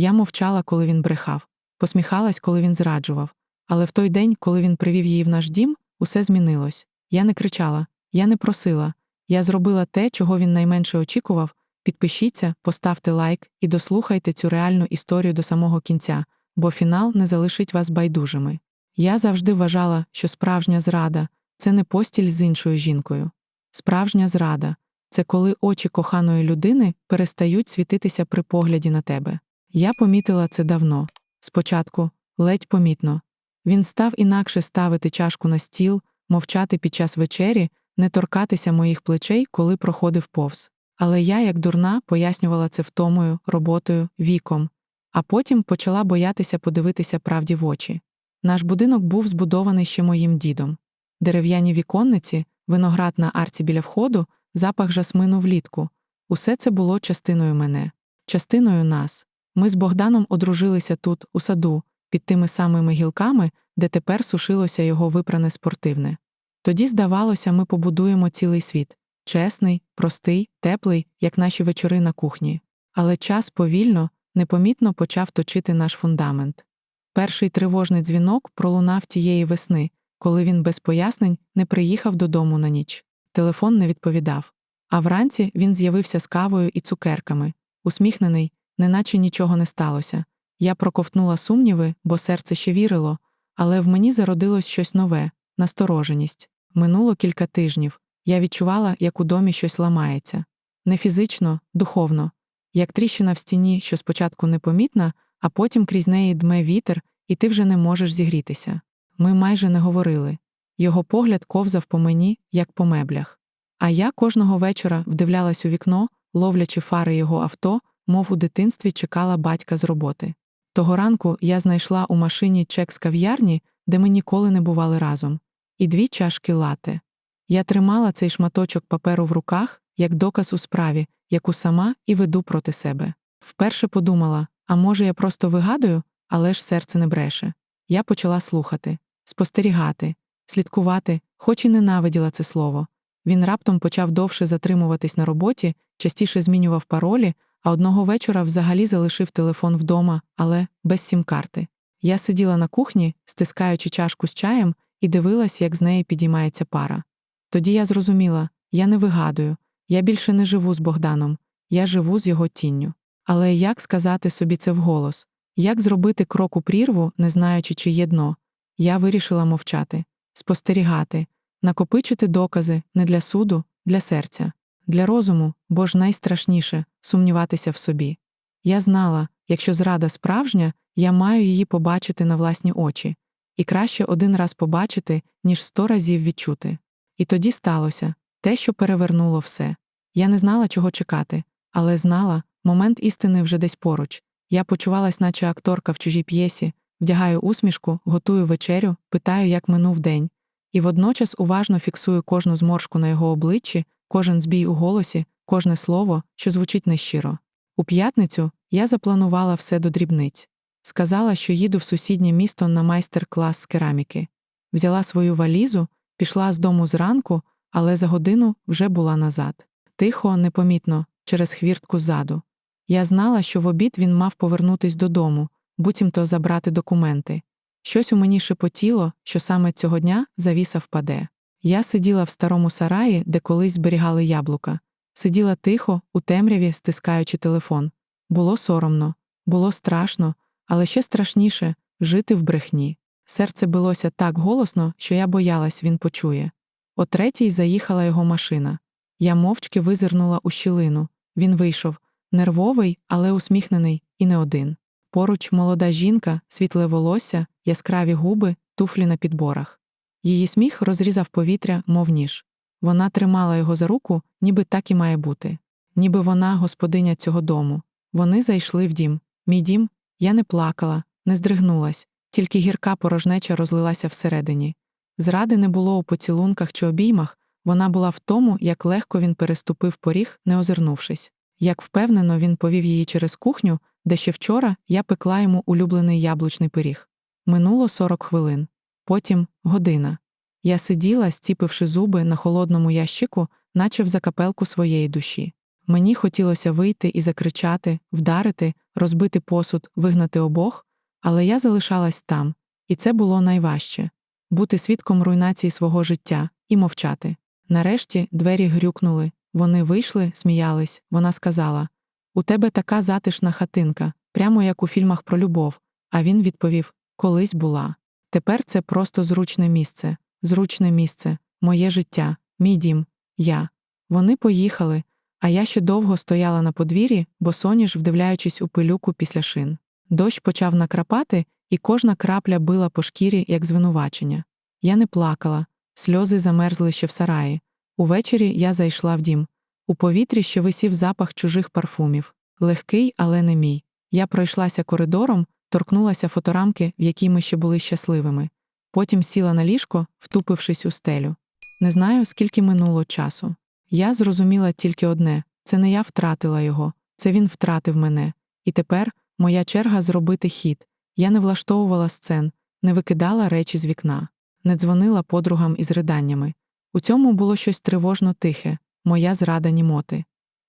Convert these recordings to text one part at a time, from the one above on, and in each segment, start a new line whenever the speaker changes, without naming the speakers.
Я мовчала, коли він брехав, посміхалась, коли він зраджував. Але в той день, коли він привів її в наш дім, усе змінилось. Я не кричала, я не просила. Я зробила те, чого він найменше очікував. Підпишіться, поставте лайк і дослухайте цю реальну історію до самого кінця, бо фінал не залишить вас байдужими. Я завжди вважала, що справжня зрада це не постіль з іншою жінкою. Справжня зрада це коли очі коханої людини перестають світитися при погляді на тебе. Я помітила це давно. Спочатку, ледь помітно. Він став інакше ставити чашку на стіл, мовчати під час вечері, не торкатися моїх плечей, коли проходив повз. Але я, як дурна, пояснювала це втомою, роботою, віком, а потім почала боятися подивитися правді в очі. Наш будинок був збудований ще моїм дідом. Дерев'яні віконниці, виноград на арці біля входу, запах жасмину влітку. Усе це було частиною мене, частиною нас. Ми з Богданом одружилися тут, у саду, під тими самими гілками, де тепер сушилося його випране спортивне. Тоді, здавалося, ми побудуємо цілий світ чесний, простий, теплий, як наші вечори на кухні. Але час повільно, непомітно почав точити наш фундамент. Перший тривожний дзвінок пролунав тієї весни, коли він без пояснень не приїхав додому на ніч. Телефон не відповідав. А вранці він з'явився з кавою і цукерками, усміхнений, неначе нічого не сталося. Я проковтнула сумніви, бо серце ще вірило, але в мені зародилось щось нове настороженість. Минуло кілька тижнів. Я відчувала, як у домі щось ламається. Не фізично, духовно, як тріщина в стіні, що спочатку непомітна, а потім крізь неї дме вітер, і ти вже не можеш зігрітися. Ми майже не говорили. Його погляд ковзав по мені, як по меблях. А я кожного вечора вдивлялась у вікно, ловлячи фари його авто, мов у дитинстві чекала батька з роботи. Того ранку я знайшла у машині чек з кав'ярні, де ми ніколи не бували разом, і дві чашки лате. Я тримала цей шматочок паперу в руках як доказ у справі, яку сама і веду проти себе. Вперше подумала а може, я просто вигадую, але ж серце не бреше. Я почала слухати, спостерігати, слідкувати, хоч і ненавиділа це слово. Він раптом почав довше затримуватись на роботі, частіше змінював паролі, а одного вечора взагалі залишив телефон вдома, але без сім-карти. Я сиділа на кухні, стискаючи чашку з чаєм, і дивилась, як з неї підіймається пара. Тоді я зрозуміла я не вигадую, я більше не живу з Богданом, я живу з його тінню. Але як сказати собі це вголос? Як зробити крок у прірву, не знаючи, чи є дно? Я вирішила мовчати, спостерігати, накопичити докази не для суду, для серця, для розуму, бо ж найстрашніше сумніватися в собі. Я знала, якщо зрада справжня, я маю її побачити на власні очі, і краще один раз побачити, ніж сто разів відчути. І тоді сталося те, що перевернуло все. Я не знала, чого чекати, але знала, момент істини вже десь поруч. Я почувалась, наче акторка в чужій п'єсі, вдягаю усмішку, готую вечерю, питаю, як минув день, і водночас уважно фіксую кожну зморшку на його обличчі, кожен збій у голосі, кожне слово, що звучить нещиро. У п'ятницю я запланувала все до дрібниць. Сказала, що їду в сусіднє місто на майстер-клас з кераміки. Взяла свою валізу, пішла з дому зранку, але за годину вже була назад. Тихо, непомітно, через хвіртку ззаду. Я знала, що в обід він мав повернутись додому, буцімто забрати документи. Щось у мені шепотіло, що саме цього дня завіса впаде. Я сиділа в старому сараї, де колись зберігали яблука, сиділа тихо, у темряві, стискаючи телефон. Було соромно, було страшно, але ще страшніше жити в брехні. Серце билося так голосно, що я боялась, він почує. О третій заїхала його машина. Я мовчки визирнула у щілину. Він вийшов нервовий, але усміхнений, і не один. Поруч молода жінка, світле волосся, яскраві губи, туфлі на підборах. Її сміх розрізав повітря, мов ніж. Вона тримала його за руку, ніби так і має бути. Ніби вона господиня цього дому. Вони зайшли в дім. Мій дім, я не плакала, не здригнулась, тільки гірка порожнеча розлилася всередині. Зради не було у поцілунках чи обіймах, вона була в тому, як легко він переступив поріг, не озирнувшись. Як впевнено, він повів її через кухню, де ще вчора я пекла йому улюблений яблучний пиріг. Минуло 40 хвилин, потім година. Я сиділа, стіпивши зуби на холодному ящику, наче в закапелку своєї душі. Мені хотілося вийти і закричати, вдарити, розбити посуд, вигнати обох, але я залишалась там, і це було найважче бути свідком руйнації свого життя і мовчати. Нарешті двері грюкнули, вони вийшли, сміялись. Вона сказала: У тебе така затишна хатинка, прямо як у фільмах про любов. А він відповів: Колись була. Тепер це просто зручне місце, зручне місце, моє життя, мій дім, я. Вони поїхали, а я ще довго стояла на подвір'ї, босоніж вдивляючись у пилюку після шин. Дощ почав накрапати, і кожна крапля била по шкірі, як звинувачення. Я не плакала, сльози замерзли ще в сараї. Увечері я зайшла в дім. У повітрі ще висів запах чужих парфумів. Легкий, але не мій. Я пройшлася коридором, торкнулася фоторамки, в якій ми ще були щасливими. Потім сіла на ліжко, втупившись у стелю. Не знаю, скільки минуло часу. Я зрозуміла тільки одне це не я втратила його, це він втратив мене. І тепер моя черга зробити хід. Я не влаштовувала сцен, не викидала речі з вікна, не дзвонила подругам із риданнями. У цьому було щось тривожно тихе, моя зрада німоти.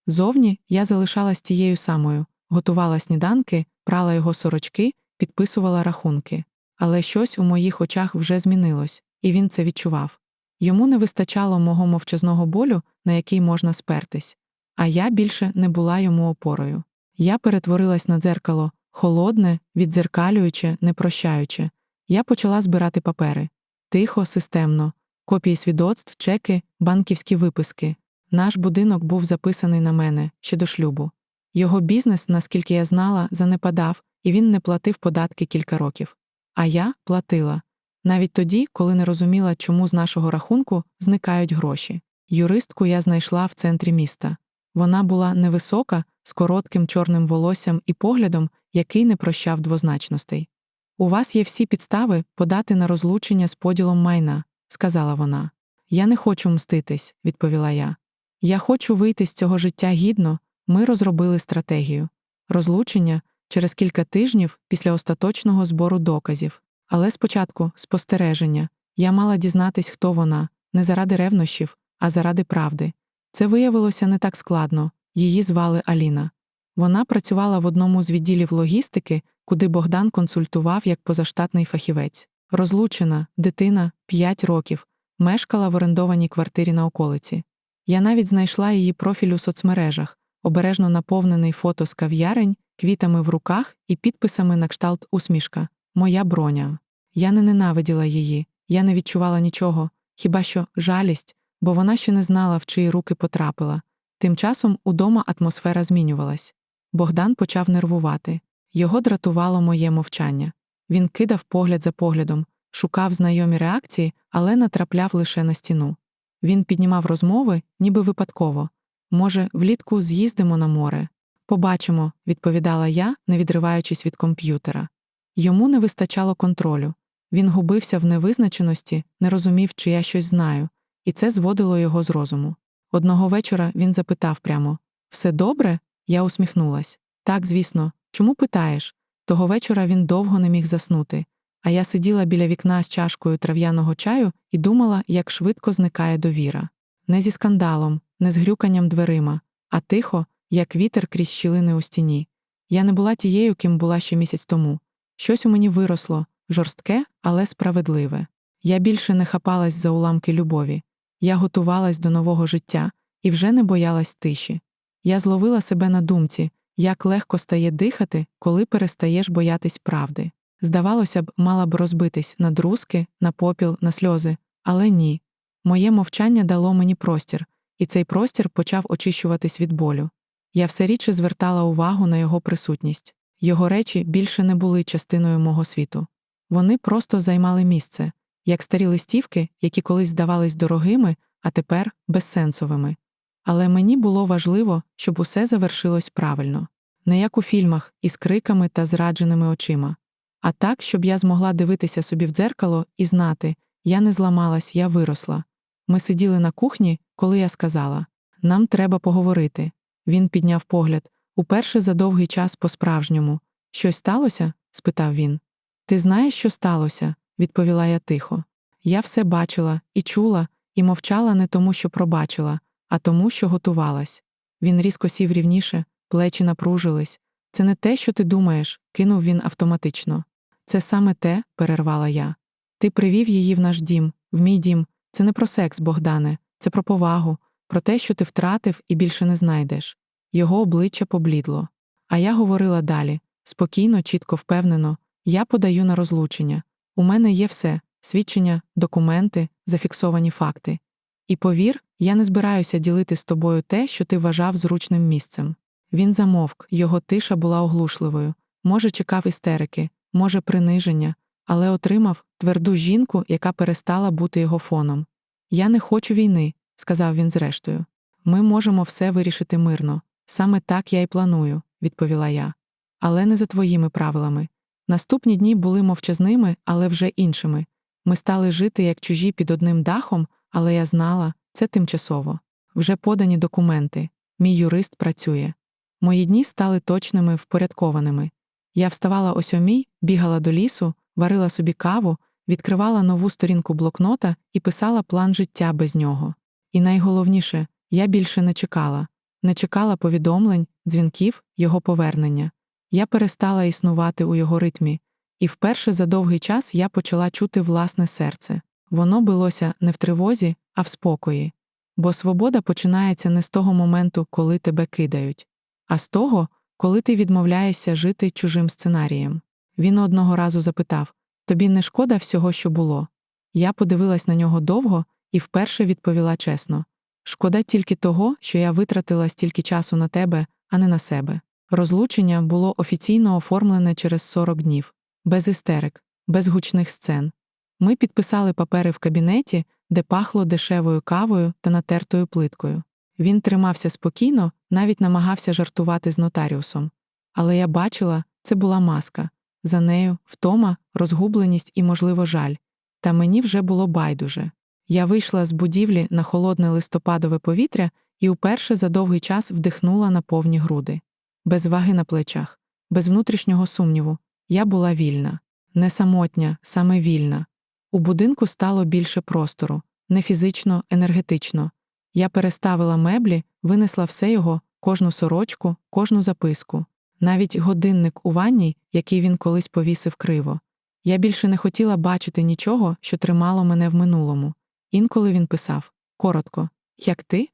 Зовні я залишалась тією самою, готувала сніданки, прала його сорочки, підписувала рахунки. Але щось у моїх очах вже змінилось, і він це відчував. Йому не вистачало мого мовчазного болю, на який можна спертись, а я більше не була йому опорою. Я перетворилась на дзеркало, холодне, віддзеркалююче, не прощаюче. Я почала збирати папери тихо, системно, копії свідоцтв, чеки, банківські виписки. Наш будинок був записаний на мене ще до шлюбу. Його бізнес, наскільки я знала, занепадав, і він не платив податки кілька років. А я платила. Навіть тоді, коли не розуміла, чому з нашого рахунку зникають гроші. Юристку я знайшла в центрі міста. Вона була невисока, з коротким чорним волоссям і поглядом, який не прощав двозначностей. У вас є всі підстави подати на розлучення з поділом майна, сказала вона. Я не хочу мститись, відповіла я. Я хочу вийти з цього життя гідно, ми розробили стратегію. Розлучення через кілька тижнів після остаточного збору доказів. Але спочатку спостереження. Я мала дізнатись, хто вона, не заради ревнощів, а заради правди. Це виявилося не так складно її звали Аліна. Вона працювала в одному з відділів логістики, куди Богдан консультував як позаштатний фахівець. Розлучена, дитина, 5 років, мешкала в орендованій квартирі на околиці. Я навіть знайшла її профіль у соцмережах, обережно наповнений фото з кав'ярень, квітами в руках і підписами на кшталт усмішка. Моя броня. Я не ненавиділа її, я не відчувала нічого, хіба що жалість, бо вона ще не знала, в чиї руки потрапила. Тим часом удома атмосфера змінювалась. Богдан почав нервувати. Його дратувало моє мовчання. Він кидав погляд за поглядом, шукав знайомі реакції, але натрапляв лише на стіну. Він піднімав розмови, ніби випадково. Може, влітку з'їздимо на море. Побачимо, відповідала я, не відриваючись від комп'ютера. Йому не вистачало контролю. Він губився в невизначеності, не розумів, чи я щось знаю, і це зводило його з розуму. Одного вечора він запитав прямо Все добре? Я усміхнулась. Так, звісно, чому питаєш? Того вечора він довго не міг заснути, а я сиділа біля вікна з чашкою трав'яного чаю і думала, як швидко зникає довіра. Не зі скандалом, не з грюканням дверима, а тихо, як вітер крізь щілини у стіні. Я не була тією, ким була ще місяць тому. Щось у мені виросло, жорстке, але справедливе. Я більше не хапалась за уламки любові. Я готувалась до нового життя і вже не боялась тиші. Я зловила себе на думці, як легко стає дихати, коли перестаєш боятись правди. Здавалося б, мала б розбитись на друзки, на попіл, на сльози, але ні. Моє мовчання дало мені простір, і цей простір почав очищуватись від болю. Я все рідше звертала увагу на його присутність. Його речі більше не були частиною мого світу. Вони просто займали місце, як старі листівки, які колись здавались дорогими, а тепер безсенсовими. Але мені було важливо, щоб усе завершилось правильно, не як у фільмах, із криками та зрадженими очима, а так, щоб я змогла дивитися собі в дзеркало і знати, я не зламалась, я виросла. Ми сиділи на кухні, коли я сказала нам треба поговорити. Він підняв погляд уперше за довгий час по-справжньому. Щось сталося? спитав він. Ти знаєш, що сталося? відповіла я тихо. Я все бачила і чула, і мовчала не тому, що пробачила, а тому, що готувалась. Він різко сів рівніше, плечі напружились. Це не те, що ти думаєш, кинув він автоматично. Це саме те, перервала я. Ти привів її в наш дім, в мій дім. Це не про секс, Богдане, це про повагу, про те, що ти втратив і більше не знайдеш. Його обличчя поблідло. А я говорила далі спокійно, чітко, впевнено, я подаю на розлучення. У мене є все свідчення, документи, зафіксовані факти. І повір, я не збираюся ділити з тобою те, що ти вважав зручним місцем. Він замовк, його тиша була оглушливою. Може, чекав істерики, може, приниження, але отримав тверду жінку, яка перестала бути його фоном. Я не хочу війни, сказав він зрештою. Ми можемо все вирішити мирно. Саме так я й планую, відповіла я. Але не за твоїми правилами. Наступні дні були мовчазними, але вже іншими. Ми стали жити як чужі під одним дахом, але я знала, це тимчасово. Вже подані документи. Мій юрист працює. Мої дні стали точними, впорядкованими. Я вставала о сьомій, бігала до лісу, варила собі каву, відкривала нову сторінку блокнота і писала план життя без нього. І найголовніше, я більше не чекала, не чекала повідомлень, дзвінків, його повернення. Я перестала існувати у його ритмі, і вперше за довгий час я почала чути власне серце. Воно билося не в тривозі, а в спокої. Бо свобода починається не з того моменту, коли тебе кидають, а з того, коли ти відмовляєшся жити чужим сценарієм. Він одного разу запитав Тобі не шкода всього, що було? Я подивилась на нього довго і вперше відповіла чесно шкода тільки того, що я витратила стільки часу на тебе, а не на себе. Розлучення було офіційно оформлене через 40 днів, без істерик, без гучних сцен. Ми підписали папери в кабінеті, де пахло дешевою кавою та натертою плиткою. Він тримався спокійно, навіть намагався жартувати з нотаріусом. Але я бачила, це була маска. За нею втома, розгубленість і, можливо, жаль. Та мені вже було байдуже. Я вийшла з будівлі на холодне листопадове повітря і уперше за довгий час вдихнула на повні груди. Без ваги на плечах, без внутрішнього сумніву. Я була вільна, не самотня, саме вільна. У будинку стало більше простору, не фізично, енергетично. Я переставила меблі, винесла все його, кожну сорочку, кожну записку, навіть годинник у ванні, який він колись повісив криво. Я більше не хотіла бачити нічого, що тримало мене в минулому. Інколи він писав коротко, як ти?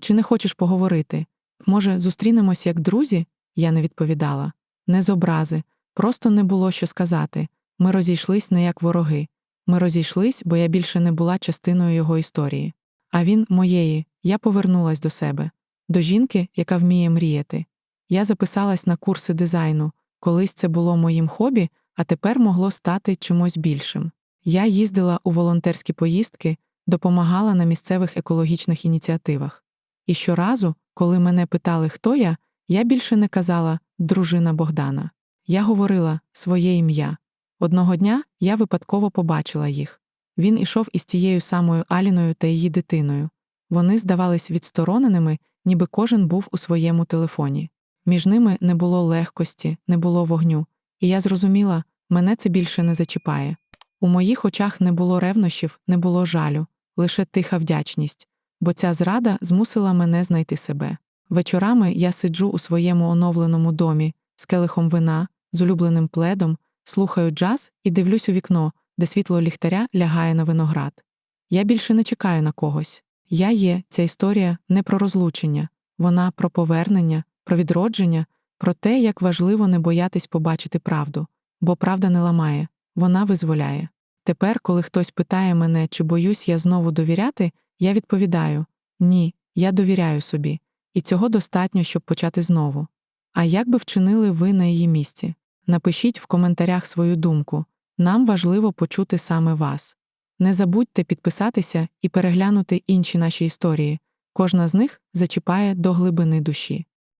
Чи не хочеш поговорити? Може, зустрінемось як друзі? Я не відповідала. Не з образи, просто не було що сказати. Ми розійшлись не як вороги. Ми розійшлись, бо я більше не була частиною його історії. А він моєї, я повернулась до себе, до жінки, яка вміє мріяти. Я записалась на курси дизайну, колись це було моїм хобі, а тепер могло стати чимось більшим. Я їздила у волонтерські поїздки, допомагала на місцевих екологічних ініціативах. І щоразу, коли мене питали, хто я, я більше не казала дружина Богдана. Я говорила своє ім'я. Одного дня я випадково побачила їх. Він ішов із тією самою Аліною та її дитиною. Вони здавались відстороненими, ніби кожен був у своєму телефоні. Між ними не було легкості, не було вогню, і я зрозуміла, мене це більше не зачіпає. У моїх очах не було ревнощів, не було жалю, лише тиха вдячність, бо ця зрада змусила мене знайти себе. Вечорами я сиджу у своєму оновленому домі з келихом вина, з улюбленим пледом, слухаю джаз і дивлюсь у вікно, де світло ліхтаря лягає на виноград. Я більше не чекаю на когось. Я є ця історія не про розлучення, вона про повернення, про відродження, про те, як важливо не боятись побачити правду, бо правда не ламає, вона визволяє. Тепер, коли хтось питає мене, чи боюсь я знову довіряти, я відповідаю ні, я довіряю собі, і цього достатньо, щоб почати знову. А як би вчинили ви на її місці? Напишіть в коментарях свою думку. Нам важливо почути саме вас. Не забудьте підписатися і переглянути інші наші історії. Кожна з них зачіпає до глибини душі.